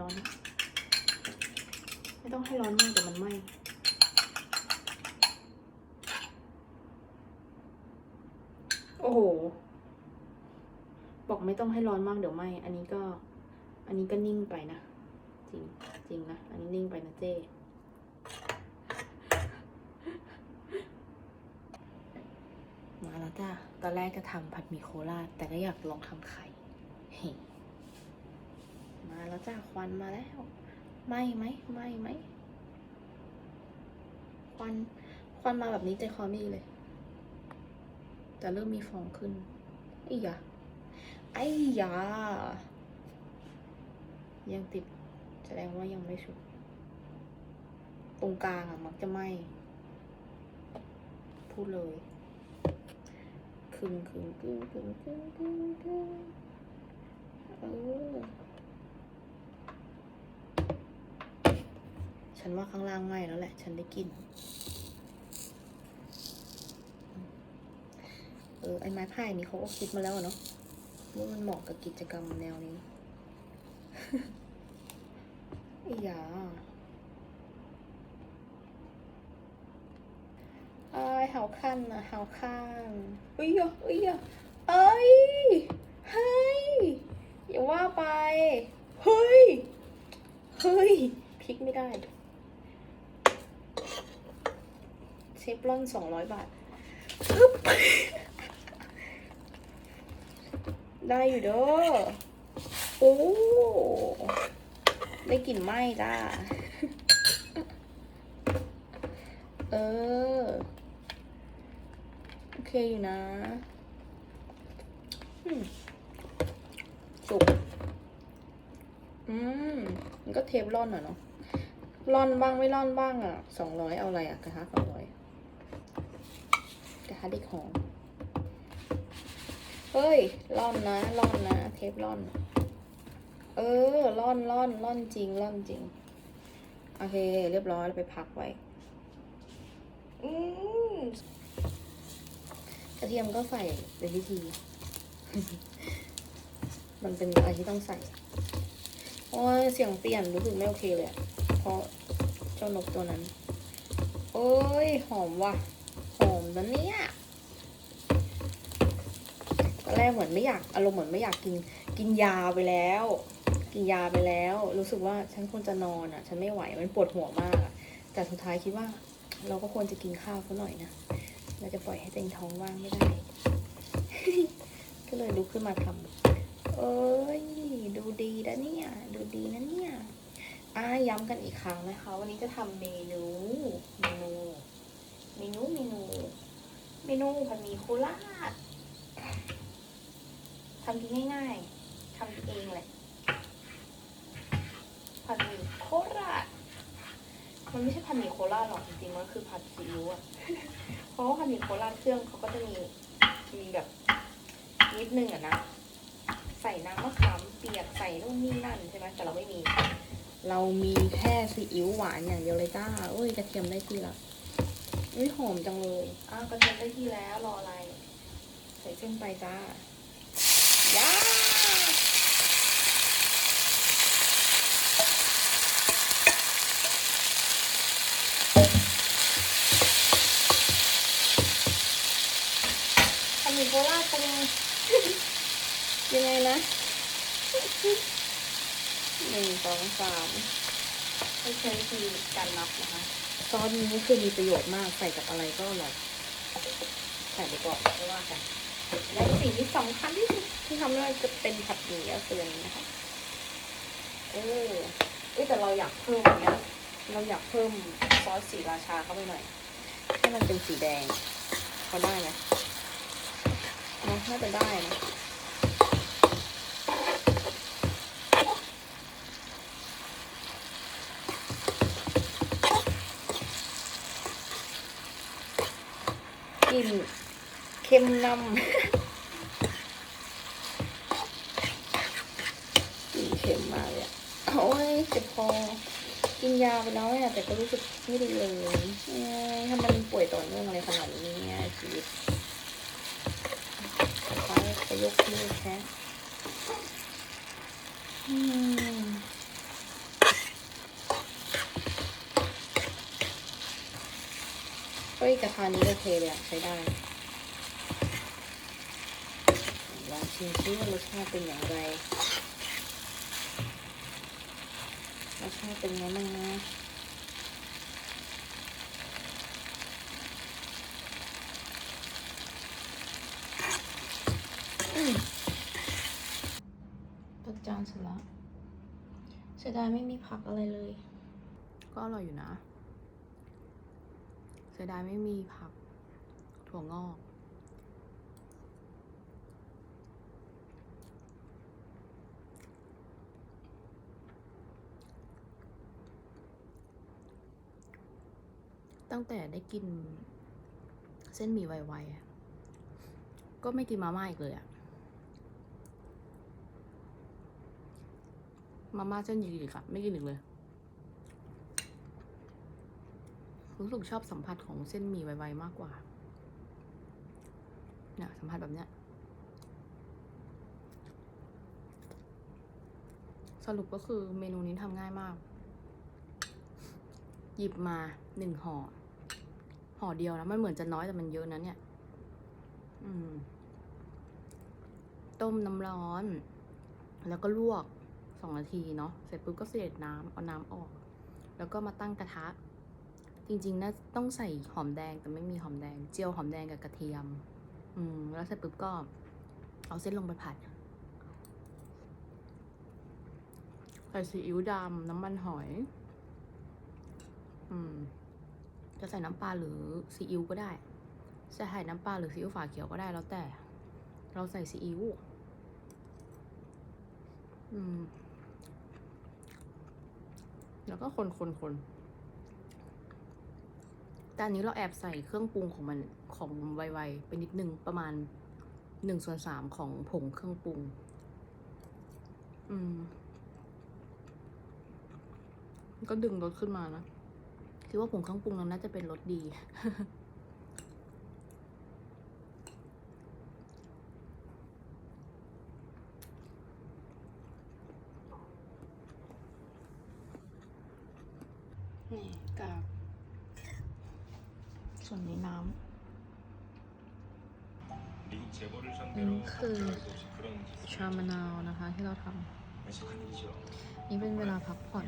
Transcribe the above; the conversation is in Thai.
ร้อน ไม่ต้องให้ร้อนมากเดี๋ยวมันไหม้โอ้โห บอกไม่ต้องให้ร้อนมากเดี๋ยวไหม้อันนี้ก็ อันนี้ก็นิ่งไปนะ จริงจริงนะ อันนี้นิ่งไปนะเจ้มาแล้วจ้าตอนแรกจะทำผัดหมี่โคราชแต่ก็อยากลองทำไข่เฮ้ แล้วจ้าควันมาแล้วไหมไหมไหมไหมควันควันมาแบบนี้ใจคอมีเลย แต่เริ่มมีฟองขึ้นไอ้ยาไอ้ยายังติดแสดงว่ายังไม่สุกตรงกลางอะมักจะไหมพูดเลยคึ่งคึ่งคึ่งคึ่งคึ่งคึงคึงเออ ฉันว่าข้างล่างไหม้แล้วแหละ ฉันได้กลินเออ ไอ้ไม้พายนี่เขาก็คิดมาแล้วเนาะว่ามันเหมาะกับกิจกรรมแนวนี้ไอ้ยาไอ้ายหาวคันนะหาวคันเอ้ยอะเอ้ยอะเอ้ย เฮ้ย อย่าว่าไป เฮ้ย เฮ้ยพลิกไม่ได้ เชฟลอนสองร้อยบาทปึ๊บได้อยู่เด้อ โอ้ ได้กลิ่นไหม้จ้า เออ โอเคอยู่นะอืมสุก อืม มันก็เทปร่อนอะเนาะร่อนบ้างไม่ร่อนบ้างอะสองร้อยเอาอะไรอะกระทะสองร้อย กระทะเด็กหอม เฮ้ยร่อนนะร่อนนะ เทปร่อน เออร่อนร่อนร่อนจริงร่อนจริง โอเค เรียบร้อยไปพักไว้ อืมกระเทียมก็ใส่เป็นพิธี มันเป็นอะไรที่ต้องใส่โอ้ยเสียงเปลี่ยนรู้สึกไม่โอเคเลยเพราะเจ้านกตัวนั้น โอ้ย หอมว่ะ มนะเนี่ยตอนแรกเหมือนไม่อยากอารมณ์เหมือนไม่อยากกินกินยาไปแล้ว กินยาไปแล้ว รู้สึกว่าฉันควรจะนอนอะ ฉันไม่ไหวมันปวดหัวมากอะแต่สุดท้ายคิดว่า เราก็ควรจะกินข้าวเขาหน่อยนะเราจะปล่อยให้เตัวเองท้องว่างไม่ได้ ก็เลยลุกขึ้นมาทำเอ้ยดูดีนะเนี่ย ดูดีนะเนี่ยอ่าย้ำกันอีกครั้งนะคะ วันนี้จะทำเมนูเมนูเมนู นูผัดหมี่โคราชทำกินง่ายๆทำกินเองเลยผัดหมี่โคราชมันไม่ใช่ผัดหมี่โคราชหรอกจริงๆมันคือผัดซีอิ๊วอะเพราะว่าผัดหมี่โคราชเครื่องเขาก็จะมีมีแบบนิดนึงอะนะใส่น้ำมะขามเปียกใส่นู่นนี่นั่นใช่ไหมแต่เราไม่มี เรามีแค่ซีอิ๊วหวานอย่างเดียวเลยจ้าเอ้ยกระเทียมได้ที่ละ อุ้ยหอมจังเลยอ้าวกระเทียมได้ที่แล้วรออะไร ใส่เส้นไปจ้าย้าทำหมี่โคราชเป็นยังไงยังไงนะหนึ่งสองสามไม่ใช้วิธีการนับนะคะ ซอสนี้คือมีประโยชน์มากใส่กับอะไรก็อร่อยใส่ไปก่อนไม่ว่ากันและสิ่งที่สำคัญที่สุดที่ทำให้จะเป็นผัดหมี่ก็คืออันนี้นะคะเออแต่เราอยากเพิ่มเนี้ยเราอยากเพิ่มซอสสีราชาเข้าไปหน่อยให้มันเป็นสีแดงพอได้ไหมน่าจะได้นะ กลิ่นเค็มนำกลิ่นเค็มมาเลยอะโอ้ยเจ็บคอกินยาไปแล้วเนี่ยแต่ก็รู้สึกไม่ดีเลยทำไมมันป่วยต่อเนื่องอะไรขนาดนี้เนี่ยชีวิตไปไปยกมือแค่อืม ยกระทะนี้โอเคเลยอะใช้ได้ลองชิมซิว่ารสชาติเป็นอย่างไรรสชาติเป็นไงบ้างนะอืมตักจานเสร็จแล้วเสียดายไม่มีผักอะไรเลย ก็อร่อยอยู่นะเสียดายไม่มีผักถั่วงอก ตั้งแต่ได้กินเส้นหมี่ไวๆก็ไม่กินมาม่าอีกเลยอะมาม่าเส้นหยีกอะไม่กินอีกเลย รู้สึกชอบสัมผัสของเส้นหมี่ไวๆมากกว่าเนี่ยสัมผัสแบบเนี้ยสรุปก็คือเมนูนี้ทำง่ายมาก หยิบมาหนึ่งห่อห่อเดียวนะมันเหมือนจะน้อยแต่มันเยอะนะเนี่ย อืม ต้มน้ำร้อน แล้วก็ลวกสองนาทีเนาะเสร็จปุ๊บก็เสด็จน้ำเอาน้ำออก แล้วก็มาตั้งกระทะ จริงๆนะต้องใส่หอมแดงแต่ไม่มีหอมแดง เจียวหอมแดงกับกระเทียม อืม แล้วเสร็จปุ๊บก็ เอาเส้นลงไปผัด ใส่ซีอิ๊วดำน้ำมันหอย อืม จะใส่น้ำปลาหรือซีอิ๊วก็ได้จะใส่น้ำปลาหรือซีอิ๊วฝาเขียวก็ได้แล้วแต่ เราใส่ซีอิ๊วอืม แล้วก็คนคนคน แต่นนี้เราแอบใส่เครื่องปรุงของมันของไวๆไปนิดนึงประมาณหนึ่งส่วนสามของผงเครื่องปรุง อืม ก็ดึงรสขึ้นมานะ คิดว่าผงเครื่องปรุงนั้นน่าจะเป็นรสดีนี่กาก นในน้ำนี่คือชามะนาวนะคะที่เราทำนี่เป็นเวลาพักผ่อน